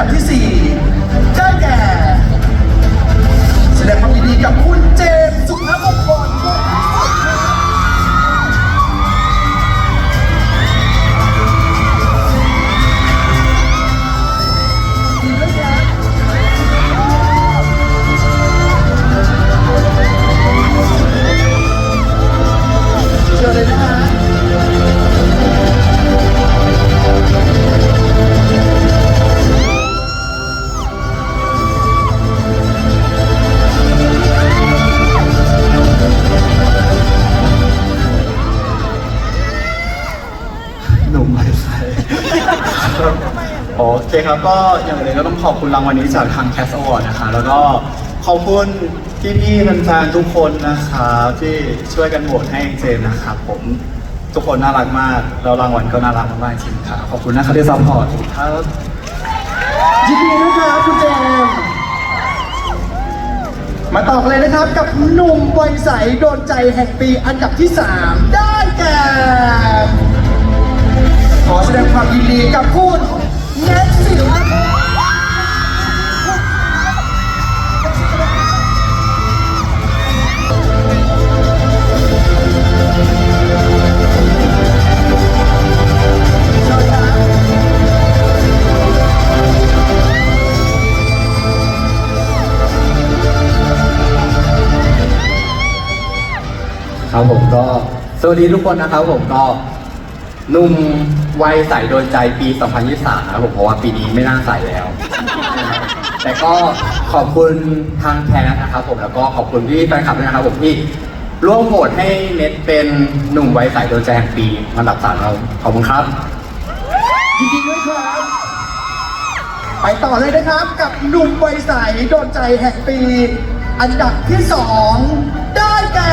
ดับที่ โอเคครับก็อย่างอื่นก็ต้องขอบคุณรางวัลนี้จากทาง Cast Award นะคะ แล้วก็ขอบคุณพี่พี่แฟนๆทุกคนนะครับที่ช่วยกันโหวตให้เจมส์นะครับผมทุกคนน่ารักมาก แล้วรางวัลก็น่ารักมากๆจริงครับขอบคุณนะครับที่ซัพพอร์ตครับยินดีนะครับคุณเจมส์มาต่อกันเลยนะครับกับหนุ่มวัยใสโดนใจแห่งปีอันดับที่ 3 ได้แก่ขอแสดงความยินดีกับคุ ครับผมก็สวัสดีทุกคนนะครับผมก็หนุ่มวัยใสโดนใจปี 2023นะครับผมเพราะว่าปีนี้ไม่น่าใสแล้ว แต่ก็ขอบคุณทางแทนนะครับผมแล้วก็ขอบคุณพี่แฟนคลับด้วยนะครับผมที่ร่วมโหวตให้เน็ตเป็นหนุ่มวัยใสโดนใจแห่งปีอันดับสามเราขอบคุณครับยินดีด้วยครับ ไปต่อเลยนะครับกับหนุ่มวัยใสโดนใจแห่งปี อันดับที่2ได้แก่